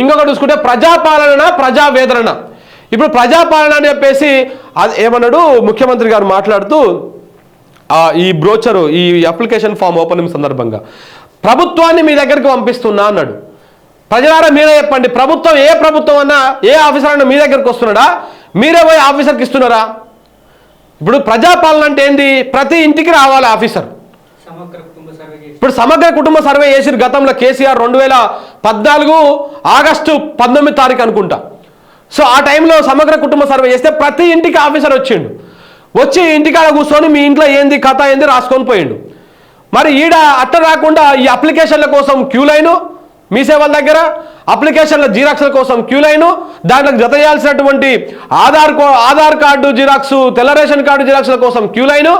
ఇంకొకటి చూసుకుంటే ప్రజాపాలన ప్రజావేదన ఇప్పుడు ప్రజాపాలన అని చెప్పేసి అది ఏమన్నాడు? ముఖ్యమంత్రి గారు మాట్లాడుతూ ఈ బ్రోచరు ఈ అప్లికేషన్ ఫామ్ ఓపెనింగ్ సందర్భంగా ప్రభుత్వాన్ని మీ దగ్గరికి పంపిస్తున్నా అన్నాడు. ప్రజలారా మీరే చెప్పండి ప్రభుత్వం ఏ ప్రభుత్వం అన్నా ఏ ఆఫీసర్ అన్నా మీ దగ్గరికి వస్తున్నాడా? మీరే పోయి ఆఫీసర్కి ఇస్తున్నారా? ఇప్పుడు ప్రజాపాలన అంటే ఏంది? ప్రతి ఇంటికి రావాలి ఆఫీసర్. ఇప్పుడు సమగ్ర కుటుంబ సర్వే చేసిరు గతంలో కేసీఆర్ రెండు వేల పద్నాలుగు ఆగస్టు పంతొమ్మిది తారీఖు అనుకుంటా. సో ఆ టైంలో సమగ్ర కుటుంబ సర్వే చేస్తే ప్రతి ఇంటికి ఆఫీసర్ వచ్చిండు. వచ్చి ఇంటికాడ కూర్చొని మీ ఇంట్లో ఏంది కథ ఏంది రాసుకొని పోయిండు. మరి ఈడ అట్ట రాకుండా ఈ అప్లికేషన్ల కోసం క్యూ లైను మీ సేవల దగ్గర అప్లికేషన్ల జిరాక్స్ల కోసం క్యూ లైను దాంట్లో జత చేయాల్సినటువంటి ఆధార్ కో ఆధార్ కార్డు జిరాక్స్ తెల్ల రేషన్ కార్డు జిరాక్స్ల కోసం క్యూ లైను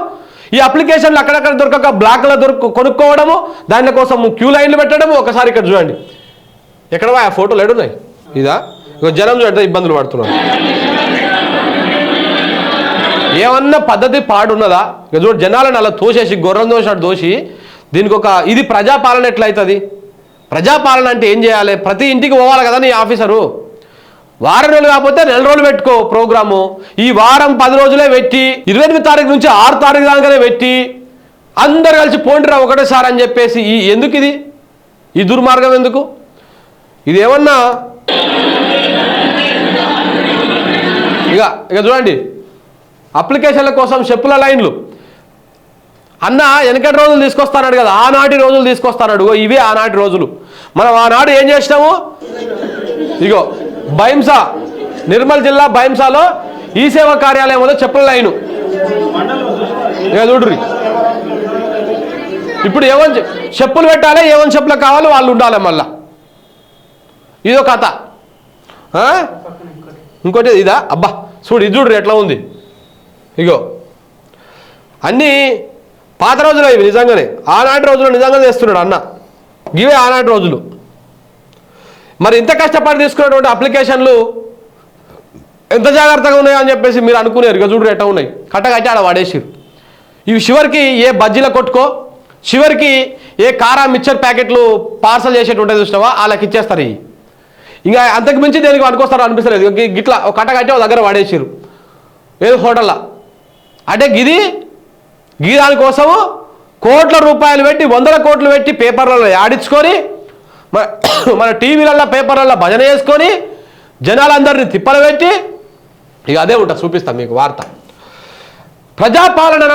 ఈ అప్లికేషన్లు అక్కడక్కడ దొరకక బ్లాక్లో దొరకు కొనుక్కోవడము దాని కోసం క్యూ లైన్లు పెట్టడము ఒకసారి ఇక్కడ చూడండి. ఎక్కడ ఆ ఫోటోలు ఎడున్నాయి. ఇదా? ఇక జనం చూడండి ఇబ్బందులు పడుతున్నారు. ఏమన్నా పద్ధతి పాడున్నదా? ఇక చూడు జనాలను అలా తోసేసి గొర్రం దోషాడు దోషి దీనికి ఒక ఇది ప్రజాపాలన ఎట్లయితుంది? ప్రజాపాలన అంటే ఏం చేయాలి? ప్రతి ఇంటికి పోవాలి కదా నీ ఆఫీసరు? వారం రోజులు కాకపోతే నెల రోజులు పెట్టుకో ప్రోగ్రాము. ఈ వారం పది రోజులే పెట్టి ఇరవై ఎనిమిది తారీఖు నుంచి ఆరు తారీఖు దాకానే పెట్టి అందరు కలిసి పోండిరా ఒకటేసారి అని చెప్పేసి ఈ ఎందుకు ఇది ఈ దుర్మార్గం ఎందుకు? ఇది ఏమన్నా ఇక ఇక చూడండి. అప్లికేషన్ల కోసం చెప్పుల లైన్లు. అన్న వెనకటి రోజులు తీసుకొస్తాడు కదా ఆనాటి రోజులు తీసుకొస్తాడు ఇవే ఆనాటి రోజులు. మనం ఆనాడు ఏం చేసినాము? ఇగో భయంసా నిర్మల్ జిల్లా భయంసాలో ఈ సేవా కార్యాలయంలో చెప్పుల లైను. ఇక చూడ్రి ఇప్పుడు ఏమని చెప్పులు పెట్టాలి? ఏమని చెప్పులు కావాలి? వాళ్ళు ఉండాలి మళ్ళా. ఇదో కథ ఇంకోటి ఇదా? అబ్బా చూడు ఇది చూడు ఎట్లా ఉంది. ఇగో. అన్నీ పాత రోజులు ఇవి నిజంగానే. ఆనాటి రోజులు నిజంగా చేస్తున్నాడు అన్న. ఇవే ఆనాటి రోజులు. మరి ఇంత కష్టపడి తీసుకున్నటువంటి అప్లికేషన్లు ఎంత జాగ్రత్తగా ఉన్నాయో అని చెప్పేసి మీరు అనుకునేరు. ఇక చూడు ఎట్లా ఉన్నాయి. కట్టగట్టి ఆడ వాడేసిరు ఇవి చివరికి ఏ బజ్జీల కొట్టుకో చివరికి ఏ కారా మిక్చర్ ప్యాకెట్లు పార్సల్ చేసేటి చూసినావా? వాళ్ళకి ఇచ్చేస్తారు ఇవి. ఇంకా అంతకు మించి దేనికి అనుకొస్తారో అనిపిస్తలేదు. గిట్లా ఒక కట్ట కట్టి ఒక దగ్గర వాడేసిరు ఏదో హోటల్లో అంటే గిది గీదాని కోసము కోట్ల రూపాయలు పెట్టి వందల కోట్లు పెట్టి పేపర్లలో ఆడించుకొని మన మన టీవీలలో పేపర్లలో భజన చేసుకొని జనాలందరినీ తిప్పలు పెట్టి ఇక అదే ఉంటుంది చూపిస్తాం మీకు వార్త. ప్రజాపాలన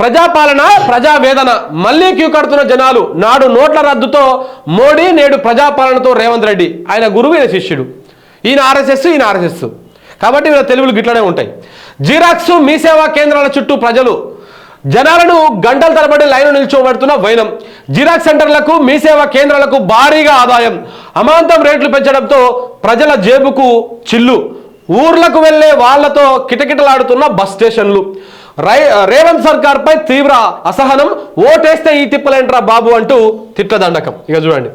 ప్రజాపాలన ప్రజావేదన. మళ్ళీ క్యూ కడుతున్న జనాలు నాడు నోట్ల రద్దుతో మోడీ నేడు ప్రజాపాలనతో రేవంత్ రెడ్డి. ఆయన గురువు ఈయన శిష్యుడు. ఈయన ఆర్ఎస్ఎస్ ఈయన ఆర్ఎస్ఎస్. కాబట్టి వీళ్ళ తెలుగులు గిట్లనే ఉంటాయి. జిరాక్స్ మీ సేవా కేంద్రాల చుట్టూ ప్రజలు జనాలను గంటల తరబడి లైన్ నిల్చోబెడుతున్న వైనం. జిరాక్స్ సెంటర్లకు మీ సేవా కేంద్రాలకు భారీగా ఆదాయం. అమాంతం రేట్లు పెంచడంతో ప్రజల జేబుకు చిల్లు. ఊర్లకు వెళ్ళే వాళ్ళతో కిటకిటలాడుతున్న బస్ స్టేషన్లు. రై రేవంత్ సర్కార్పై తీవ్ర అసహనం ఓటేస్తే ఈ తిప్పలేంట్రా బాబు అంటూ తిట్టదండకం ఇక చూడండి.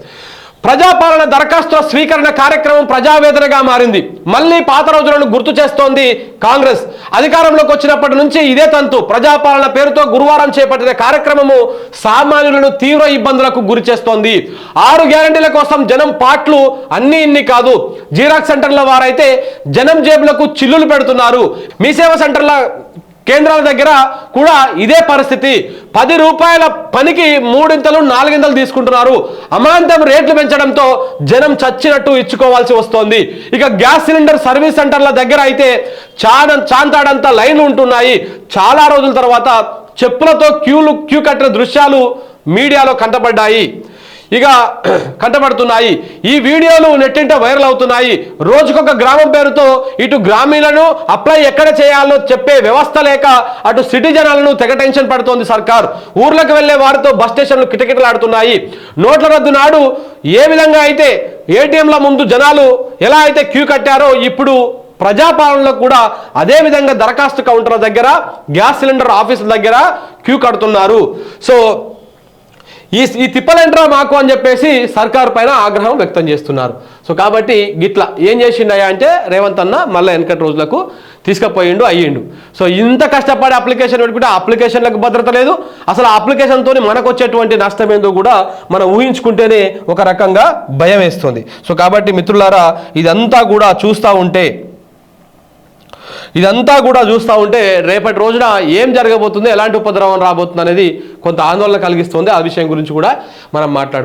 ప్రజాపాలన దరఖాస్తుల స్వీకరణ కార్యక్రమం ప్రజావేదనగా మారింది. మళ్ళీ పాత రోజులను గుర్తు చేస్తోంది కాంగ్రెస్. అధికారంలోకి వచ్చినప్పటి నుంచి ఇదే తంతు. ప్రజాపాలన పేరుతో గురువారం చేపట్టిన కార్యక్రమము సామాన్యులను తీవ్ర ఇబ్బందులకు గురి చేస్తోంది. ఆరు గ్యారంటీల కోసం జనం పాట్లు అన్ని ఇన్ని కాదు. జీరాక్స్ సెంటర్ల వారైతే జనం జేబులకు చిల్లులు పెడుతున్నారు. మీ సేవ సెంటర్ల కేంద్రాల దగ్గర కూడా ఇదే పరిస్థితి. పది రూపాయల పనికి మూడింతలు నాలుగింతలు తీసుకుంటున్నారు. అమాంతం రేట్లు పెంచడంతో జనం చచ్చినట్టు ఇచ్చుకోవాల్సి వస్తోంది. ఇక గ్యాస్ సిలిండర్ సర్వీస్ సెంటర్ల దగ్గర అయితే చాలా చాంతాడంత లైన్లు ఉంటున్నాయి. చాలా రోజుల తర్వాత చెప్పులతో క్యూలు క్యూ కట్టిన దృశ్యాలు మీడియాలో కంటపడ్డాయి. ఇక కంటపడుతున్నాయి. ఈ వీడియోలు నెట్టింట వైరల్ అవుతున్నాయి. రోజుకొక గ్రామం పేరుతో ఇటు గ్రామీణులను అప్లై ఎక్కడ చేయాలో చెప్పే వ్యవస్థ లేక అటు సిటీ జనాలను తెగ టెన్షన్ పడుతోంది సర్కార్. ఊర్లకు వెళ్ళే వారితో బస్ స్టేషన్లు కిటకిటలాడుతున్నాయి. నోట్ల రద్దు నాడు ఏ విధంగా అయితే ఏటీఎంల ముందు జనాలు ఎలా అయితే క్యూ కట్టారో ఇప్పుడు ప్రజాపాలనలో కూడా అదే విధంగా దరఖాస్తు కౌంటర్ల దగ్గర గ్యాస్ సిలిండర్ ఆఫీసుల దగ్గర క్యూ కడుతున్నారు. సో ఈ ఈ తిప్పలేంట్రా మాకు అని చెప్పేసి సర్కారు పైన ఆగ్రహం వ్యక్తం చేస్తున్నారు. సో కాబట్టి గిట్లా ఏం చేసిండయా అంటే రేవంత్ అన్న మళ్ళీ వెనకటి రోజులకు తీసుకుపోయిండు అయ్యిండు. సో ఇంత కష్టపడి అప్లికేషన్ పెట్టుకుంటే ఆ అప్లికేషన్లకు భద్రత లేదు. అసలు ఆ అప్లికేషన్తో మనకు వచ్చేటువంటి నష్టం ఏందో కూడా మనం ఊహించుకుంటేనే ఒక రకంగా భయం వేస్తుంది. సో కాబట్టి మిత్రులారా ఇదంతా కూడా చూస్తూ ఉంటే ఇదంతా కూడా చూస్తూ ఉంటే రేపటి రోజున ఏం జరగబోతుంది ఎలాంటి ఉపద్రవం రాబోతుంది అనేది కొంత ఆందోళన కలిగిస్తుంది. ఆ విషయం గురించి కూడా మనం మాట్లాడుకుందాం.